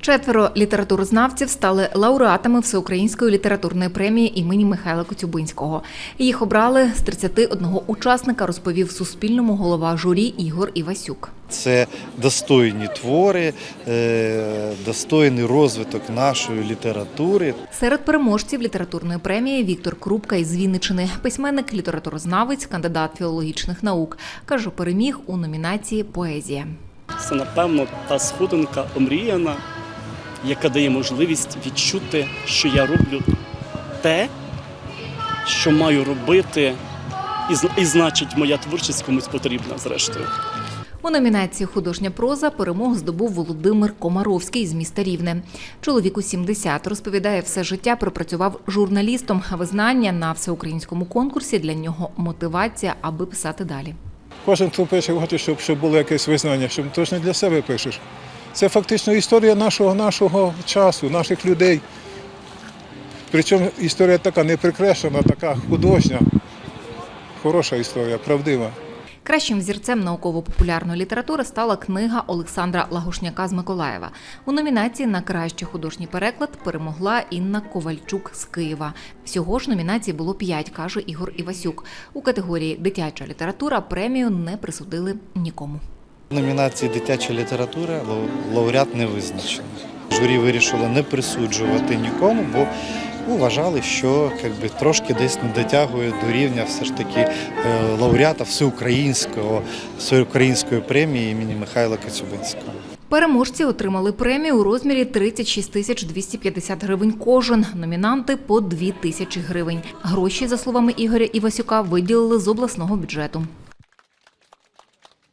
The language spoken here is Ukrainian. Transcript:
Четверо літературознавців стали лауреатами Всеукраїнської літературної премії імені Михайла Коцюбинського. Їх обрали з 31 учасника, розповів Суспільному голова журі Ігор Івасюк. Це достойні твори, е, достойний розвиток нашої літератури. Серед переможців літературної премії Віктор Крупка із Вінничини, письменник, літературознавець, кандидат філологічних наук. Каже, переміг у номінації Поезія. Це, напевно, та сходинка омріяна, яка дає можливість відчути, що я роблю те, що маю робити, і, і значить, моя творчість комусь потрібна, зрештою. У номінації Художня проза перемог здобув Володимир Комаровський з міста Рівне. Чоловіку 70, розповідає, все життя пропрацював журналістом. а Визнання на всеукраїнському конкурсі для нього мотивація, аби писати далі. Кожен, хто пише, хоче, щоб, щоб було якесь визнання, щоб ти ж не для себе пишеш. Це фактично історія нашого, нашого часу, наших людей. Причому історія така не прикрашена, така художня, хороша історія, правдива. Кращим взірцем науково-популярної літератури стала книга Олександра Лагушняка з Миколаєва. У номінації на кращий художній переклад перемогла Інна Ковальчук з Києва. Всього ж номінацій було п'ять, каже Ігор Івасюк. У категорії дитяча література премію не присудили нікому. Номінації дитяча література лауреат не визначений. Журі вирішило не присуджувати нікому, бо вважали, що якби, трошки десь не дотягує до рівня все ж таки е, лауреата всеукраїнського, всеукраїнської премії імені Михайла Коцюбинського. Переможці отримали премію у розмірі 36 тисяч 250 гривень кожен. Номінанти по 2 тисячі гривень. Гроші, за словами Ігоря Івасюка, виділили з обласного бюджету.